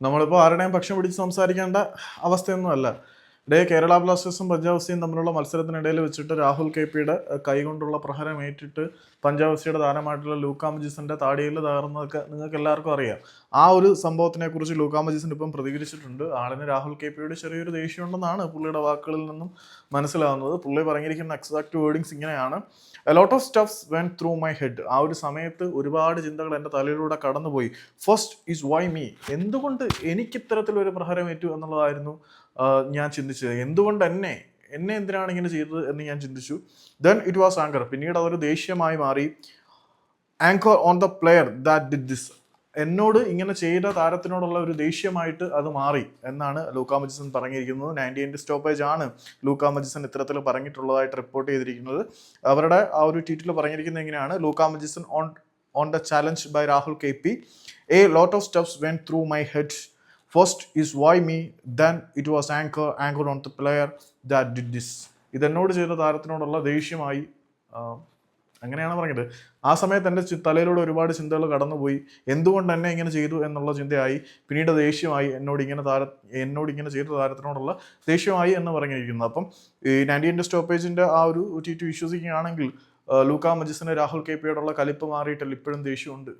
നമ്മളിപ്പോൾ ആരുടെയും പക്ഷം പിടിച്ച് സംസാരിക്കേണ്ട അവസ്ഥയൊന്നുമല്ല ഡേ കേരള ബ്ലാസ്റ്റേഴ്സും പഞ്ചാബ് എഫ്സിയും തമ്മിലുള്ള മത്സരത്തിനിടയിൽ വെച്ചിട്ട് രാഹുൽ കെ പിയുടെ കൈകൊണ്ടുള്ള പ്രഹരം ഏറ്റിട്ട് പഞ്ചാബ് എഫ്സിയുടെ താരമായിട്ടുള്ള ലൂക്കാ മജിസിന്റെ താടിയിൽ തകർന്നതൊക്കെ നിങ്ങൾക്ക് എല്ലാവർക്കും അറിയാം. ആ ഒരു സംഭവത്തിനെ കുറിച്ച് ലൂക്കാ മജിസിൻ ഇപ്പം പ്രതികരിച്ചിട്ടുണ്ട്. ആളിന് രാഹുൽ കെ പിയുടെ ചെറിയൊരു ദേഷ്യമുണ്ടെന്നാണ് പുള്ളിയുടെ വാക്കുകളിൽ നിന്നും മനസ്സിലാവുന്നത്. പുള്ളി പറഞ്ഞിരിക്കുന്ന എക്സാക്ട് വേർഡിങ്സ് ഇങ്ങനെയാണ്. Lot of stuffs went through my head ആ ഒരു സമയത്ത് ഒരുപാട് ചിന്തകൾ എന്റെ തലയിലൂടെ കടന്നുപോയി. ഫസ്റ്റ് ഈസ് വൈ മീ എന്തുകൊണ്ട് എനിക്ക് ഇത്തരത്തിലൊരു പ്രഹരമേറ്റു എന്നുള്ളതായിരുന്നു ഞാൻ ചിന്തിച്ചത് എന്തുകൊണ്ട് എന്നെ എന്നെ എന്തിനാണ് ഇങ്ങനെ ചെയ്തത് എന്ന് ഞാൻ ചിന്തിച്ചു. ദെൻ ഇറ്റ് വാസ് ആങ്കർ പിന്നീട് അതൊരു ദേഷ്യമായി മാറി. Anger on the player that did this എന്നോട് ഇങ്ങനെ ചെയ്ത താരത്തിനോടുള്ള ഒരു ദേഷ്യമായിട്ട് അത് മാറി എന്നാണ് ലൂക്കാ മജിസൺ പറഞ്ഞിരിക്കുന്നത്. നയന്റി എയ്റ്റ് സ്റ്റോപ്പേജ് ആണ് ലൂക്കാ മജിസൺ ഇത്തരത്തിൽ പറഞ്ഞിട്ടുള്ളതായിട്ട് റിപ്പോർട്ട് ചെയ്തിരിക്കുന്നത്. അവരുടെ ആ ഒരു ട്വീറ്റിൽ പറഞ്ഞിരിക്കുന്നത് എങ്ങനെയാണ്? Luka Majison on on the challenge by Rahul K P a lot of steps went through my head first is why me then it was anger anger on the player that did this ഇതെന്നോട് ചെയ്ത താരത്തിനോടുള്ള ദേഷ്യമായി അങ്ങനെയാണ് പറഞ്ഞത്. ആ സമയത്ത് എന്റെ തലയിലൂടെ ഒരുപാട് ചിന്തകൾ കടന്നുപോയി. എന്തുകൊണ്ട് എന്നെ ഇങ്ങനെ ചെയ്തു എന്നുള്ള ചിന്തയായി. പിന്നീട് ദേഷ്യമായി എന്നോട് ഇങ്ങനെ താര എന്നോട് ഇങ്ങനെ ചെയ്ത താരത്തിനോടുള്ള ദേഷ്യമായി എന്ന് പറഞ്ഞിരിക്കുന്നത് അപ്പം ഈ നയന്റീന്റെ സ്റ്റോപ്പേജിന്റെ ആ ഒരു ട്വീറ്റ് വിശ്വസിക്കുകയാണെങ്കിൽ ലൂക്ക ലൂക്കാ മജിസിന് രാഹുൽ കെ പിയോടുള്ള കലിപ്പ് മാറിയിട്ടില്ല ഇപ്പോഴും ദേഷ്യമുണ്ട്.